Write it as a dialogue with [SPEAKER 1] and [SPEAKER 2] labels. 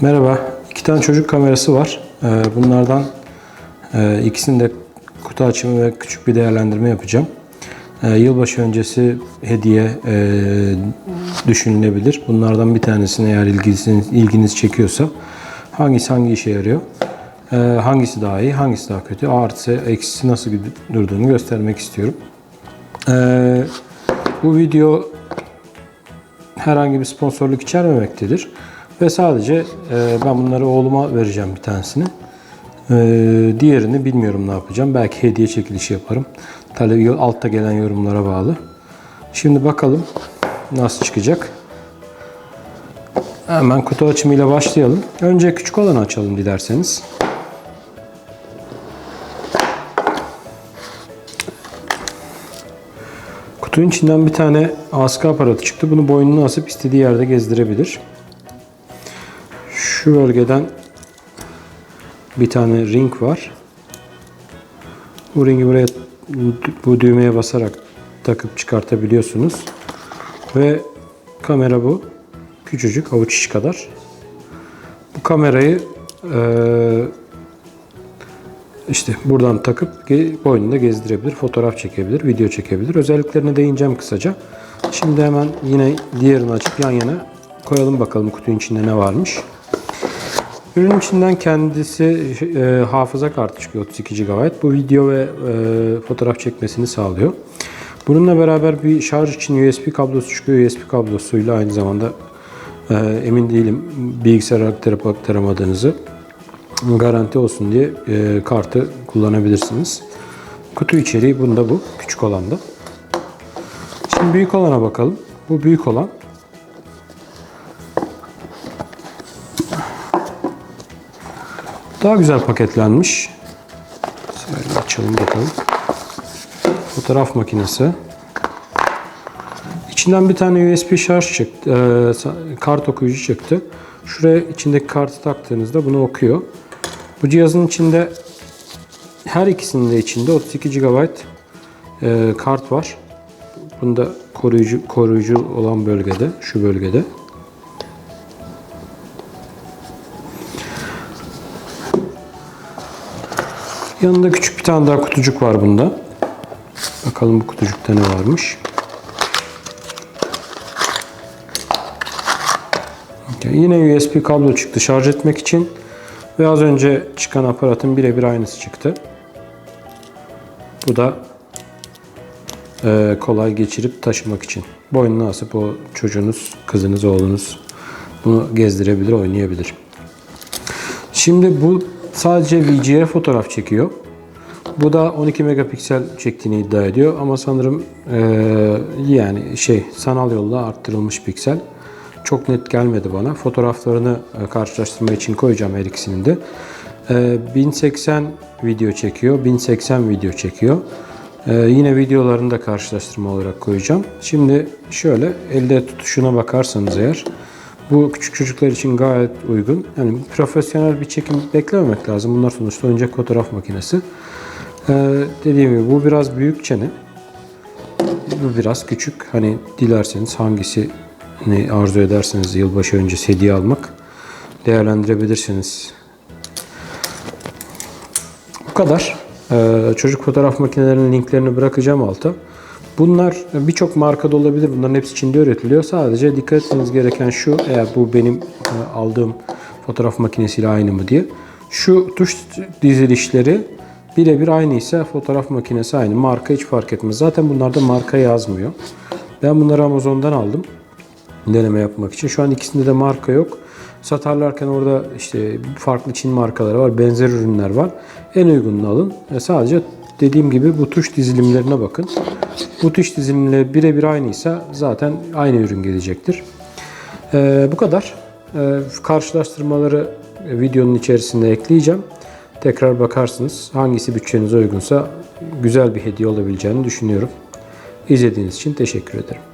[SPEAKER 1] Merhaba. İki tane çocuk kamerası var. Ee, Bunlardan e, ikisini de kutu açımı ve küçük bir değerlendirme yapacağım. Ee, Yılbaşı öncesi hediye e, düşünülebilir. Bunlardan bir tanesine eğer ilginiz, ilginiz çekiyorsa hangisi hangi işe yarıyor? Ee, Hangisi daha iyi, hangisi daha kötü? Artısı, eksisi nasıl durduğunu göstermek istiyorum. Bu video herhangi bir sponsorluk içermemektedir. Ve sadece e, ben bunları oğluma vereceğim bir tanesini. E, diğerini bilmiyorum ne yapacağım. Belki hediye çekilişi yaparım. Tabii altta gelen yorumlara bağlı. Şimdi bakalım nasıl çıkacak. Hemen kutu açımıyla başlayalım. Önce küçük olanı açalım dilerseniz. Kutunun içinden bir tane askı aparatı çıktı. Bunu boynuna asıp istediği yerde gezdirebilir. Şu bölgeden bir tane ring var. Bu ringi buraya bu düğmeye basarak takıp çıkartabiliyorsunuz. Ve kamera bu. Küçücük avuç içi kadar. Bu kamerayı eee, işte buradan takıp boynunda gezdirebilir, fotoğraf çekebilir, video çekebilir. Özelliklerine değineceğim kısaca. Şimdi hemen yine diğerini açıp yan yana koyalım bakalım kutunun içinde ne varmış. Ürünün içinden kendisi e, hafıza kartı çıkıyor 32 GB. Bu video ve e, fotoğraf çekmesini sağlıyor. Bununla beraber bir şarj için USB kablosu çıkıyor. USB kablosuyla aynı zamanda e, emin değilim bilgisayar aktarıp aktaramadığınızı garanti olsun diye e, kartı kullanabilirsiniz. Kutu içeriği bunda bu. Küçük olanda. Şimdi büyük olana bakalım. Bu büyük olan Daha güzel paketlenmiş. Şöyle açalım bakalım. Fotoğraf makinesi. İçinden bir tane USB şarj çıktı. e, kart okuyucu çıktı. Şuraya içindeki kartı taktığınızda bunu okuyor. Bu cihazın içinde her ikisinin de içinde 32 GB e, kart var. Bunda koruyucu koruyucu olan bölgede, şu bölgede. Yanında küçük bir tane daha kutucuk var bunda. Bakalım bu kutucukta ne varmış. Yine USB kablo çıktı şarj etmek için. Ve az önce çıkan aparatın birebir aynısı çıktı. Bu da e, kolay geçirip taşımak için. Boynuna asıp o çocuğunuz, kızınız, oğlunuz bunu gezdirebilir, oynayabilir. Şimdi bu sadece VGA fotoğraf çekiyor. Bu da 12 megapiksel çektiğini iddia ediyor ama sanırım eee, yani şey sanal yolla arttırılmış piksel. Çok net gelmedi bana. Fotoğraflarını e, karşılaştırma için koyacağım her ikisini de. Eee, 1080 video çekiyor, 1080 video çekiyor. Eee, yine videolarını da karşılaştırma olarak koyacağım. Şimdi şöyle elde tutuşuna bakarsanız eğer bu küçük çocuklar için gayet uygun. Yani profesyonel bir çekim beklememek lazım. Bunlar sonuçta oyuncak fotoğraf makinesi. Ee, dediğim gibi bu biraz büyük çene. Bu biraz küçük. Hani dilerseniz hangisini arzu ederseniz yılbaşı öncesi hediye almak değerlendirebilirsiniz. Bu kadar. Ee, çocuk fotoğraf makinelerinin linklerini bırakacağım alta. Bunlar birçok markada olabilir. Bunların hepsi Çin'de üretiliyor. Sadece dikkat etmeniz gereken şu, eğer bu benim e, aldığım fotoğraf makinesiyle aynı mı diye. Şu tuş dizilişleri birebir aynı ise fotoğraf makinesi aynı. Marka hiç fark etmez. Zaten bunlarda marka yazmıyor. Ben bunları Amazon'dan aldım. Deneme yapmak için. Şu an ikisinde de marka yok. Satarlarken orada işte farklı Çin markaları var. Benzer ürünler var. En uygununu alın. E sadece dediğim gibi bu tuş dizilimlerine bakın. Bu tuş dizilimleri birebir aynıysa zaten aynı ürün gelecektir. Ee, bu kadar. Ee, karşılaştırmaları videonun içerisinde ekleyeceğim. Tekrar bakarsınız. Hangisi bütçenize uygunsa güzel bir hediye olabileceğini düşünüyorum. İzlediğiniz için teşekkür ederim.